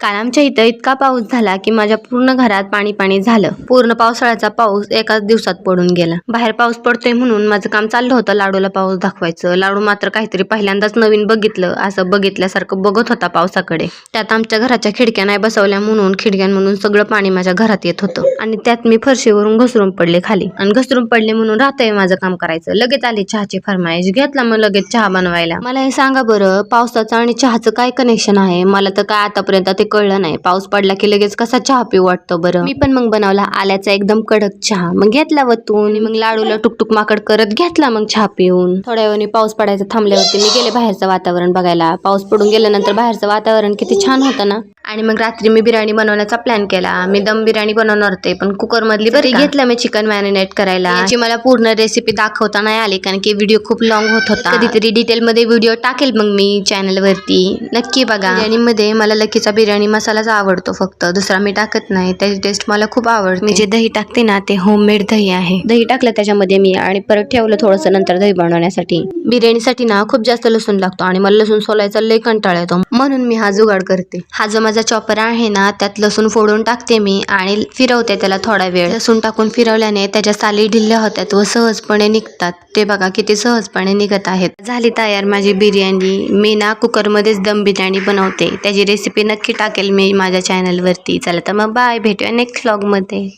काल आमच्या इथं इतका पाऊस झाला की माझ्या पूर्ण घरात पाणी पाणी झालं. पूर्ण पावसाळ्याचा पाऊस एकाच दिवसात पडून गेला. बाहेर पाऊस पडतोय म्हणून माझं काम चाललं होतं लाडूला पाऊस दाखवायचं. लाडू मात्र काहीतरी पहिल्यांदाच नवीन बघितलं असं बघितल्यासारखं बघत होता पावसाकडे. त्यात आमच्या घराच्या खिडक्या नाही बसवल्या म्हणून खिडक्यांमधून सगळं पाणी माझ्या घरात येत होतं. आणि त्यात मी फरशीवरून घसरून पडले खाली. आणि घसरून पडले म्हणून राहतंय माझं काम करायचं. लगेच आली चहाची फरमाईश. घेतला मग लगेच चहा बनवायला. मला हे सांगा बरं पावसाचं आणि चहाचं काय कनेक्शन आहे? मला तर काय आतापर्यंत ते कळलं नाही. पाऊस पडला की लगेच कसा चहा पिऊ वाटतो बरं? मी पण मग बनवला आल्याचा एकदम कडक चहा. मग घेतला वतून. मग लाडूला टुकटुक माकड करत घेतला मग चहा पिऊन. थोड्या वेळाने पाऊस पडायचा थांबल्यावरती मी गेले बाहेरचं वातावरण बघायला. पाऊस पडून गेल्यानंतर बाहेरचं वातावरण किती छान होतं ना? आणि मग रात्री मी बिर्याणी बनवण्याचा प्लॅन केला. मी दम बिर्याणी बनवणार होते पण कुकर मधली बरी घेतलं मी चिकन मॅरिनेट करायला. याची मला पूर्ण रेसिपी दाखवता नाही आली कारण की व्हिडिओ खूप लॉंग होत होता. कधीतरी डिटेल मध्ये व्हिडिओ टाकेल मग मी चॅनल वरती. नक्की बघा. बिर्याणी मध्ये मला लकीचा बिर्याणी मसालाच आवडतो फक्त. दुसरा मी टाकत नाही. त्याची टेस्ट मला खूप आवडते. मी जे दही टाकते ना ते होममेड दही आहे. दही टाकलं त्याच्यामध्ये मी आणि परत ठेवलं थोडंसं नंतर दही बनवण्यासाठी. बिर्याणीसाठी ना खूप जास्त लसूण लागतो आणि मला लसूण सोलायचा लय कंटाळा येतो. म्हणून मी हा जुगाड करते. हा जो माझा चॉपर आहे ना त्यात लसूण फोडून टाकते मी आणि फिरवते त्याला थोडा वेळ. लसूण टाकून फिरवल्याने त्याच्या साली ढिल्ल्या होत्यात व सहजपणे निघतात. ते बघा किती सहजपणे निघत आहेत. झाली तयार माझी बिर्याणी. मी ना कुकरमध्येच दम बिर्याणी बनवते. त्याची रेसिपी नक्की टाकेल मी माझ्या चॅनलवरती चला तर मग बाय भेटूया नेक्स्ट व्लॉगमध्ये